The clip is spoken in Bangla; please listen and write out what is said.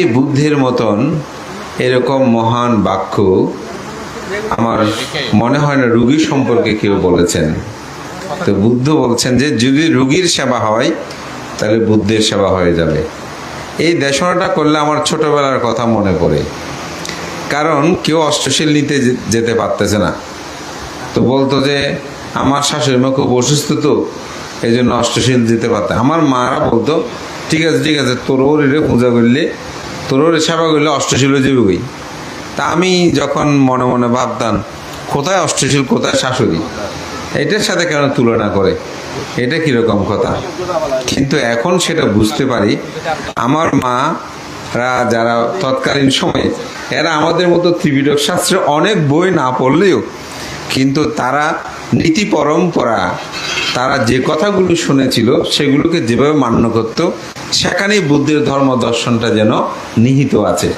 বুদ্ধের মতন এরকম মহান বাক্য আমার মনে হয় না রুগী সম্পর্কে কেউ বলেছেন। তো বুদ্ধ বলছেন যে, যদি রুগীর সেবা হয়, তাহলে বুদ্ধের সেবা হয়ে যাবে। এই দেশনাটা করলে আমার ছোটবেলার কথা মনে পড়ে। কারণ কেউ অষ্টশীল নিতে যেতে পারতেছে না। তো বলতো যে, আমার শাশুড়ি মা খুব অসুস্থ তো এই জন্য অষ্টশীল যেতে পারতে আমার মারা বলতো, ঠিক আছে ঠিক আছে, তোর ওর পূজা করলে তোর সেবা করলে অষ্টশীল যাবে তা আমি যখন মনে মনে ভাবতাম, কোথায় অষ্টশীল কোথায় শাশুড়ি? এটার সাথে কেন তুলনা করে? এটা কীরকম কথা? কিন্তু এখন সেটা বুঝতে পারি, আমার মারা যারা তৎকালীন সময়ে, এরা আমাদের মতো ত্রিপিটক শাস্ত্রে অনেক বই না পড়লেও, কিন্তু তারা নীতি পরম্পরা তারা যে কথাগুলো শুনেছিল সেগুলোকে যেভাবে মান্য করত, সেখানেই বুদ্ধের ধর্ম দর্শনটা যেন নিহিত আছে।